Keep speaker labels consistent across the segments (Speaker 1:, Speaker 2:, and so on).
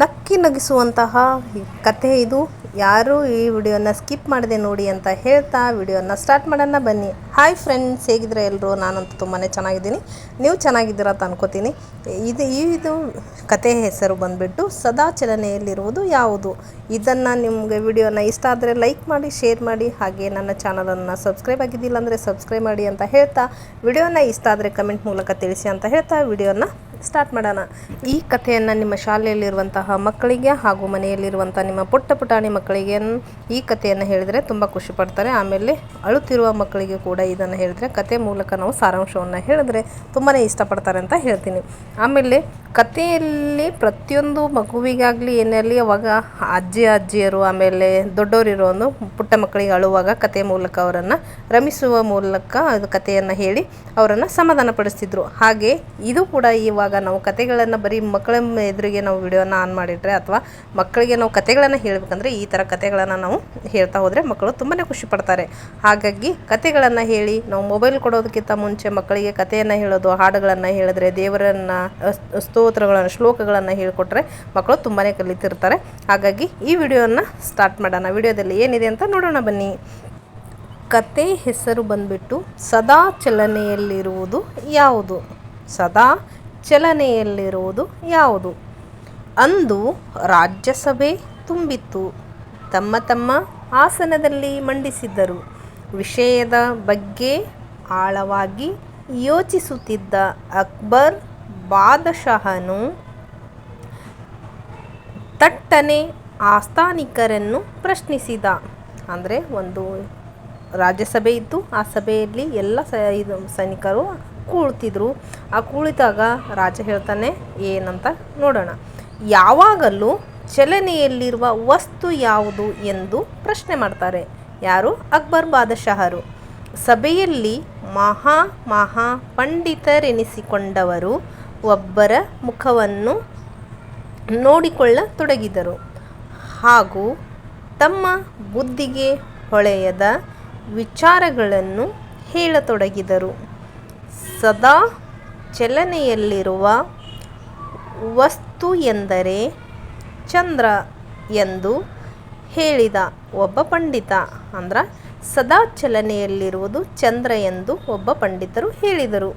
Speaker 1: ನಕ್ಕಿ ನಗಿಸುವಂತಹ ಕಥೆ ಇದು. ಯಾರು ಈ ವಿಡಿಯೋನ ಸ್ಕಿಪ್ ಮಾಡದೆ ನೋಡಿ ಅಂತ ಹೇಳ್ತಾ ವಿಡಿಯೋನ ಸ್ಟಾರ್ಟ್ ಮಾಡೋಣ ಬನ್ನಿ. ಹಾಯ್ ಫ್ರೆಂಡ್ಸ್ ಹೇಗಿದ್ರೆ ಎಲ್ಲರೂ? ನಾನಂತೂ ತುಂಬಾ ಚೆನ್ನಾಗಿದ್ದೀನಿ. ನೀವು ಚೆನ್ನಾಗಿದ್ದೀರ ಅಂತ ಅನ್ಕೋತೀನಿ. ಇದು ಇದು ಕತೆ ಹೆಸರು ಬಂದುಬಿಟ್ಟು ಸದಾ ಚಲನೆಯಲ್ಲಿರುವುದು ಯಾವುದು? ಇದನ್ನು ನಿಮಗೆ ವಿಡಿಯೋನ ಇಷ್ಟ ಆದರೆ ಲೈಕ್ ಮಾಡಿ ಶೇರ್ ಮಾಡಿ, ಹಾಗೆ ನನ್ನ ಚಾನಲನ್ನು ಸಬ್ಸ್ಕ್ರೈಬ್ ಆಗಿದ್ದಿಲ್ಲ ಅಂದರೆ ಸಬ್ಸ್ಕ್ರೈಬ್ ಮಾಡಿ ಅಂತ ಹೇಳ್ತಾ ವಿಡಿಯೋನ ಇಷ್ಟ ಆದರೆ ಕಮೆಂಟ್ ಮೂಲಕ ತಿಳಿಸಿ ಅಂತ ಹೇಳ್ತಾ ವಿಡಿಯೋನ ಸ್ಟಾರ್ಟ್ ಮಾಡೋಣ. ಈ ಕಥೆಯನ್ನು ನಿಮ್ಮ ಶಾಲೆಯಲ್ಲಿರುವಂತಹ ಮಕ್ಕಳಿಗೆ ಹಾಗೂ ಮನೆಯಲ್ಲಿರುವಂಥ ನಿಮ್ಮ ಪುಟ್ಟ ಪುಟಾಣಿ ಮಕ್ಕಳಿಗೆ ಈ ಕಥೆಯನ್ನು ಹೇಳಿದರೆ ತುಂಬ ಖುಷಿ ಪಡ್ತಾರೆ. ಆಮೇಲೆ ಅಳುತ್ತಿರುವ ಮಕ್ಕಳಿಗೆ ಕೂಡ ಇದನ್ನು ಹೇಳಿದರೆ ಕತೆ ಮೂಲಕ ನಾವು ಸಾರಾಂಶವನ್ನು ಹೇಳಿದ್ರೆ ತುಂಬಾ ಇಷ್ಟಪಡ್ತಾರೆ ಅಂತ ಹೇಳ್ತೀನಿ. ಆಮೇಲೆ ಕಥೆಯಲ್ಲಿ ಪ್ರತಿಯೊಂದು ಮಗುವಿಗಾಗಲಿ ಏನಲ್ಲಿ ಅವಾಗ ಅಜ್ಜಿ, ಅಜ್ಜಿಯರು, ಆಮೇಲೆ ದೊಡ್ಡವರಿರೋನು ಪುಟ್ಟ ಮಕ್ಕಳಿಗೆ ಅಳುವಾಗ ಕತೆ ಮೂಲಕ ಅವರನ್ನು ರಮಿಸುವ ಮೂಲಕ ಅದು ಕಥೆಯನ್ನು ಹೇಳಿ ಅವರನ್ನು ಸಮಾಧಾನಪಡಿಸ್ತಿದ್ರು. ಹಾಗೆ ಇದು ಕೂಡ ಇವಾಗ ನಾವು ಕತೆಗಳನ್ನು ಬರೀ ಮಕ್ಕಳ ಎದುರಿಗೆ ನಾವು ವಿಡಿಯೋನ ಆನ್ ಮಾಡಿಟ್ರೆ ಅಥವಾ ಮಕ್ಕಳಿಗೆ ನಾವು ಕತೆಗಳನ್ನು ಹೇಳಬೇಕಂದ್ರೆ ಈ ಥರ ಕತೆಗಳನ್ನು ನಾವು ಹೇಳ್ತಾ ಹೋದರೆ ಮಕ್ಕಳು ತುಂಬಾ ಖುಷಿ ಪಡ್ತಾರೆ. ಹಾಗಾಗಿ ಕತೆಗಳನ್ನು ಹೇಳಿ, ನಾವು ಮೊಬೈಲ್ ಕೊಡೋದಕ್ಕಿಂತ ಮುಂಚೆ ಮಕ್ಕಳಿಗೆ ಕಥೆಯನ್ನು ಹೇಳೋದು, ಹಾಡುಗಳನ್ನು ಹೇಳಿದ್ರೆ, ದೇವರನ್ನು ಸ್ತೋತ್ರಗಳನ್ನು, ಶ್ಲೋಕಗಳನ್ನು ಹೇಳಿಕೊಟ್ರೆ ಮಕ್ಕಳು ತುಂಬಾ ಕಲಿತಿರ್ತಾರೆ. ಹಾಗಾಗಿ ಈ ವಿಡಿಯೋನ ಸ್ಟಾರ್ಟ್ ಮಾಡೋಣ. ವಿಡಿಯೋದಲ್ಲಿ ಏನಿದೆ ಅಂತ ನೋಡೋಣ ಬನ್ನಿ. ಕತೆ ಹೆಸರು ಬಂದ್ಬಿಟ್ಟು ಸದಾ ಚಲನೆಯಲ್ಲಿರುವುದು ಯಾವುದು? ಸದಾ ಚಲನೆಯಲ್ಲಿರುವುದು ಯಾವುದು? ಅಂದು ರಾಜ್ಯಸಭೆ ತುಂಬಿತ್ತು. ತಮ್ಮ ತಮ್ಮ ಆಸನದಲ್ಲಿ ಮಂಡಿಸಿದ್ದರು. ವಿಷಯದ ಬಗ್ಗೆ ಆಳವಾಗಿ ಯೋಚಿಸುತ್ತಿದ್ದ ಅಕ್ಬರ್ ಬಾದಶಾಹನು ತಟ್ಟನೆ ಆಸ್ಥಾನಿಕರನ್ನು ಪ್ರಶ್ನಿಸಿದ. ಅಂದರೆ ಒಂದು ರಾಜ್ಯಸಭೆ ಇತ್ತು. ಆ ಸಭೆಯಲ್ಲಿ ಎಲ್ಲ ಸ ಇದು ಸೈನಿಕರು ಕೂಳ್ತಿದ್ರು ಆ ಕುಳಿತಾಗ ರಾಜ ಹೇಳ್ತಾನೆ, ಏನಂತ ನೋಡೋಣ. ಯಾವಾಗಲೂ ಚಲನೆಯಲ್ಲಿರುವ ವಸ್ತು ಯಾವುದು ಎಂದು ಪ್ರಶ್ನೆ ಮಾಡ್ತಾರೆ. ಯಾರು? ಅಕ್ಬರ್ ಬಾದಶಾಹರು. ಸಭೆಯಲ್ಲಿ ಮಹಾ ಮಹಾ ಪಂಡಿತರೆನಿಸಿಕೊಂಡವರು ಒಬ್ಬರ ಮುಖವನ್ನು ನೋಡಿಕೊಳ್ಳತೊಡಗಿದರು. ಹಾಗೂ ತಮ್ಮ ಬುದ್ಧಿಗೆ ಹೊಳೆಯದ ವಿಚಾರಗಳನ್ನು ಹೇಳತೊಡಗಿದರು. ಸದಾ ಚಲನೆಯಲ್ಲಿರುವ ವಸ್ತು ಎಂದರೆ ಚಂದ್ರ ಎಂದು ಹೇಳಿದ ಒಬ್ಬ ಪಂಡಿತ. ಅಂದ್ರೆ ಸದಾ ಚಲನೆಯಲ್ಲಿರುವುದು ಚಂದ್ರ ಎಂದು ಒಬ್ಬ ಪಂಡಿತರು ಹೇಳಿದರು.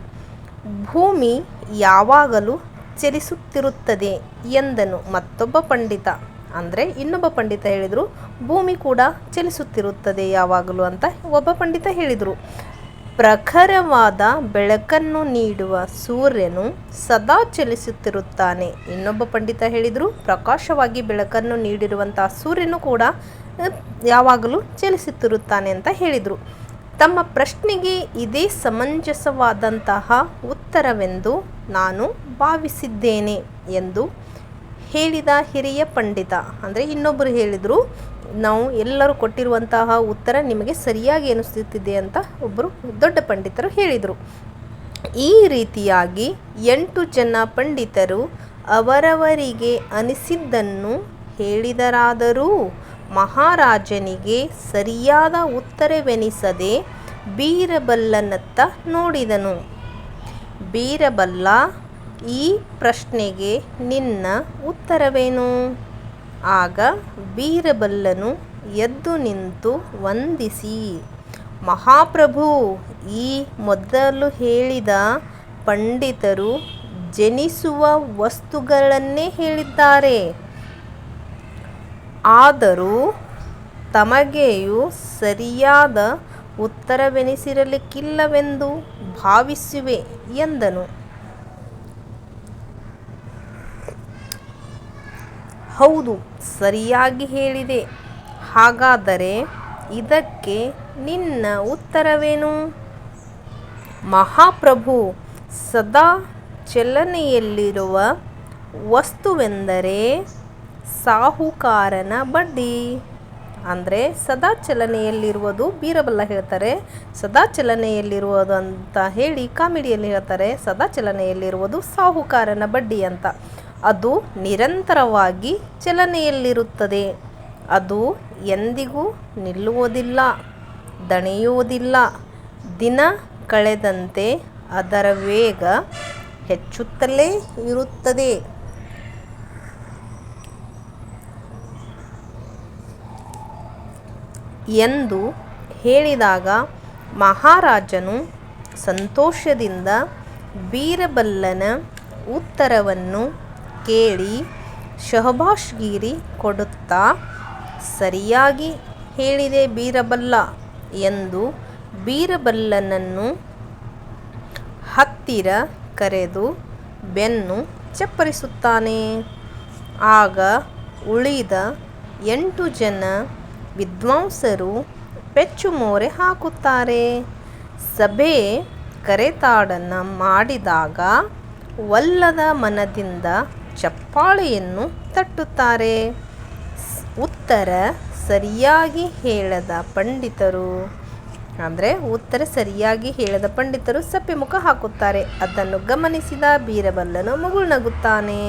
Speaker 1: ಭೂಮಿ ಯಾವಾಗಲೂ ಚಲಿಸುತ್ತಿರುತ್ತದೆ ಎಂದನು ಮತ್ತೊಬ್ಬ ಪಂಡಿತ. ಅಂದರೆ ಇನ್ನೊಬ್ಬ ಪಂಡಿತ ಹೇಳಿದರು, ಭೂಮಿ ಕೂಡ ಚಲಿಸುತ್ತಿರುತ್ತದೆ ಯಾವಾಗಲೂ ಅಂತ ಒಬ್ಬ ಪಂಡಿತ ಹೇಳಿದರು. ಪ್ರಖರವಾದ ಬೆಳಕನ್ನು ನೀಡುವ ಸೂರ್ಯನು ಸದಾ ಚಲಿಸುತ್ತಿರುತ್ತಾನೆ. ಇನ್ನೊಬ್ಬ ಪಂಡಿತ ಹೇಳಿದರು, ಪ್ರಕಾಶವಾಗಿ ಬೆಳಕನ್ನು ನೀಡಿರುವಂತಹ ಸೂರ್ಯನು ಕೂಡ ಯಾವಾಗಲೂ ಚಲಿಸುತ್ತಿರುತ್ತಾನೆ ಅಂತ ಹೇಳಿದರು. ತಮ್ಮ ಪ್ರಶ್ನೆಗೆ ಇದೇ ಸಮಂಜಸವಾದಂತಹ ಉತ್ತರವೆಂದು ನಾನು ಭಾವಿಸಿದ್ದೇನೆ ಎಂದು ಹೇಳಿದ ಹಿರಿಯ ಪಂಡಿತ. ಅಂದರೆ ಇನ್ನೊಬ್ಬರು ಹೇಳಿದರು, ನಾವು ಎಲ್ಲರೂ ಕೊಟ್ಟಿರುವಂತಹ ಉತ್ತರ ನಿಮಗೆ ಸರಿಯಾಗಿ ಅನಿಸುತ್ತಿದೆ ಅಂತ ಒಬ್ಬರು ದೊಡ್ಡ ಪಂಡಿತರು ಹೇಳಿದರು. ಈ ರೀತಿಯಾಗಿ ಎಂಟು ಜನ ಪಂಡಿತರು ಅವರವರಿಗೆ ಅನಿಸಿದ್ದನ್ನು ಹೇಳಿದರಾದರೂ ಮಹಾರಾಜನಿಗೆ ಸರಿಯಾದ ಉತ್ತರವೆನಿಸದೆ ಬೀರಬಲ್ಲನತ್ತ ನೋಡಿದನು. ಬೀರಬಲ್ಲ ಈ ಪ್ರಶ್ನೆಗೆ ನಿನ್ನ ಉತ್ತರವೇನು? ಆಗ ಬೀರಬಲ್ಲನು ಎದ್ದು ನಿಂತು ವಂದಿಸಿ, ಮಹಾಪ್ರಭು, ಈ ಮೊದಲು ಹೇಳಿದ ಪಂಡಿತರು ಜನಿಸುವ ವಸ್ತುಗಳನ್ನೇ ಹೇಳಿದ್ದಾರೆ. ಆದರೂ ತಮಗೆಯೂ ಸರಿಯಾದ ಉತ್ತರವೆನಿಸಿರಲಿಕ್ಕಿಲ್ಲವೆಂದು ಭಾವಿಸುವೆ ಎಂದನು. ಹೌದು, ಸರಿಯಾಗಿ ಹೇಳಿದೆ. ಹಾಗಾದರೆ ಇದಕ್ಕೆ ನಿನ್ನ ಉತ್ತರವೇನು? ಮಹಾಪ್ರಭು, ಸದಾ ಚಲನೆಯಲ್ಲಿರುವ ವಸ್ತುವೆಂದರೆ ಸಾಹುಕಾರನ ಬಡ್ಡಿ. ಅಂದರೆ ಸದಾ ಚಲನೆಯಲ್ಲಿರುವುದು ಬೀರಬಲ್ಲ ಹೇಳ್ತಾರೆ, ಸದಾ ಚಲನೆಯಲ್ಲಿರುವುದು ಅಂತ ಹೇಳಿ ಕಾಮಿಡಿಯಲ್ಲಿ ಹೇಳ್ತಾರೆ, ಸದಾ ಚಲನೆಯಲ್ಲಿರುವುದು ಸಾಹುಕಾರನ ಬಡ್ಡಿ ಅಂತ. ಅದು ನಿರಂತರವಾಗಿ ಚಲನೆಯಲ್ಲಿರುತ್ತದೆ. ಅದು ಎಂದಿಗೂ ನಿಲ್ಲುವುದಿಲ್ಲ, ದಣಿಯುವುದಿಲ್ಲ. ದಿನ ಕಳೆದಂತೆ ಅದರ ವೇಗ ಹೆಚ್ಚುತ್ತಲೇ ಇರುತ್ತದೆ. ಎಂದು ಹೇಳಿದಾಗ ಮಹಾರಾಜನು ಸಂತೋಷದಿಂದ ಬೀರಬಲ್ಲನ ಉತ್ತರವನ್ನು ಕೇಳಿ ಶಹಬಾಷ್ಗಿರಿ ಕೊಡುತ್ತಾ ಸರಿಯಾಗಿ ಹೇಳಿದೆ ಬೀರಬಲ್ಲ ಎಂದು ಬೀರಬಲ್ಲನನ್ನು ಹತ್ತಿರ ಕರೆದು ಬೆನ್ನು ಚಪ್ಪರಿಸುತ್ತಾನೆ. ಆಗ ಉಳಿದ ಎಂಟು ಜನ ವಿದ್ವಾಂಸರು ಪೆಚ್ಚು ಮೋರೆ ಹಾಕುತ್ತಾರೆ. ಸಭೆ ಕರೆತಾಡನ ಮಾಡಿದಾಗ ಒಲ್ಲದ ಮನದಿಂದ ಚಪ್ಪಾಳೆಯನ್ನು ತಟ್ಟುತ್ತಾರೆ. ಉತ್ತರ ಸರಿಯಾಗಿ ಹೇಳದ ಪಂಡಿತರು. ಅಂದರೆ ಉತ್ತರ ಸರಿಯಾಗಿ ಹೇಳದ ಪಂಡಿತರು ಸಪ್ಪೆ ಮುಖ ಹಾಕುತ್ತಾರೆ. ಅದನ್ನು ಗಮನಿಸಿದ ಬೀರಬಲ್ಲನು ಮುಗುಳ್ನಗುತ್ತಾನೆ.